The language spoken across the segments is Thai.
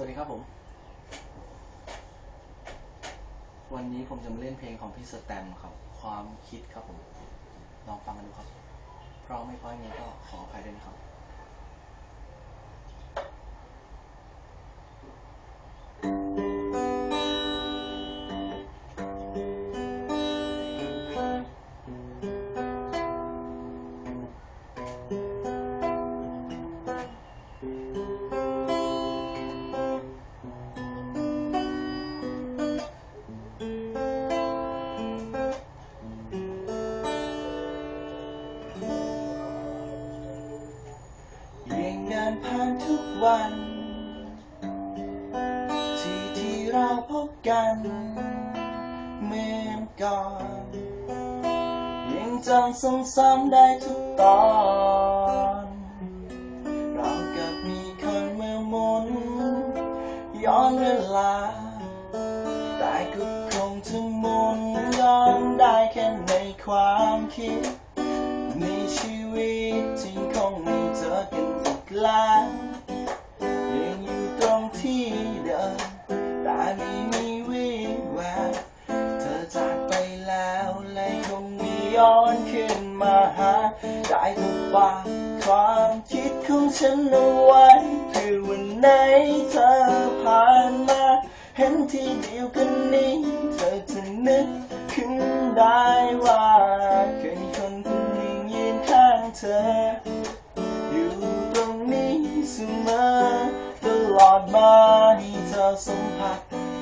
วัสดีครับผม วันนี้ผมจะมาเล่นเพลงของพี่สแตมครับ ความคิดครับผม ลองฟังกันดูครับ เพราะไม่พราะยังไงก็ขออภัยด้วยนะครับานผ่านทุกวัน ที่ที่เราพบกันเหมือนก่อน ยังจำซ้ำๆได้ทุกตอนเรากับมีคนเมื่อมนย้อนเวลา แต่ก็คงจะมนย้อนได้แค่ในความคิด ในชีวิตจริงคงไม่ กล้วยังอยู่ตรงที่เดิมแต่ไม่มีวี่แววเธอจากไปแล้วและคงไม่ย้อนขึ้นมาหาได้แต่ฝากความคิดของฉันเอาไว้คือวันไหนเธอผ่านมาเห็นที่เดียวกันนี้ เธอจะนึกขึ้นได้ว่า สมอ ตลอดมาให้เธอสัมผัส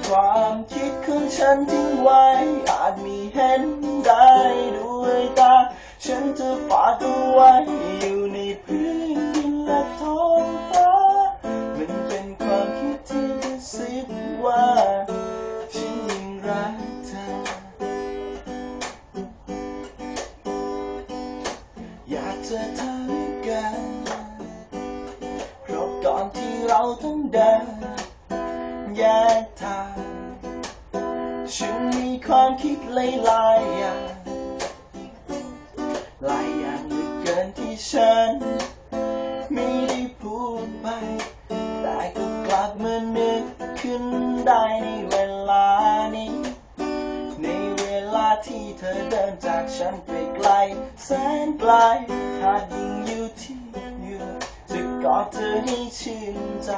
ความคิดของฉันทิ้งไว้ อาจมีเห็นได้ด้วยตา ฉันจะฝากเอาไว้อยู่ในพื้นดินและท้องฟ้า มันเป็นความคิดที่กระซิบว่า ฉันยังรักเธอ อยากเจอเธ เราต้องเดินแยกทางฉันมีความคิดหลายอย่างหลายอย่างเหลือเกินที่ฉันไม่ได้พูดไป แต่ก็กลับมานึกขึ้นได้ในเวลานี้ ในเวลาที่เธอเดินจากฉันไปไกล แสนไกลหากยิ่งอยู่ จะกอเธอให้ชื่นใจ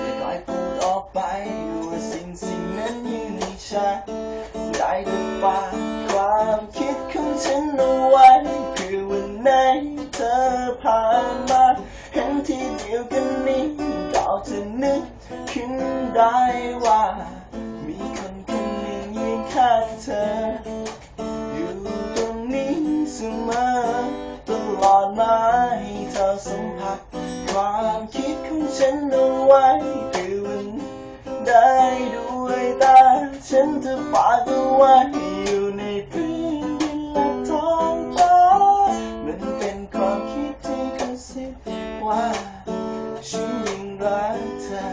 จะคอยพูดออกไปว่าสิ่งสิ่งนั้นอยู่ในฉันได้แต่ฝากความคิดของฉันเอาไว้เพื่อวันไหนเธอผ่านมาเห็นที่เดียวกันนี้ก็จะนึกขึ้นได้ว่า มีคนคนหนึ่งยืนข้างเธอ อยู่ตรงนี้เสมอ ฉันจะฝากเอาไว้อยู่ในพื้นดินและท้องฟ้ามันเป็นความคิดที่กระซิบว่า ฉันยังรักเธอ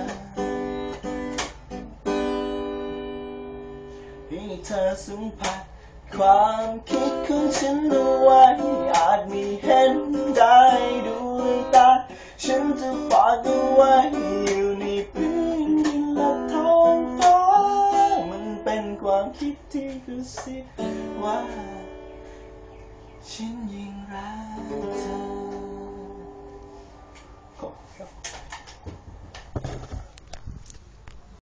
ให้เธอสัมผัสความคิดของฉันเอาไว้ ที่กระซิบว่า ฉันยิ่งรักเธอขอบคุณครับ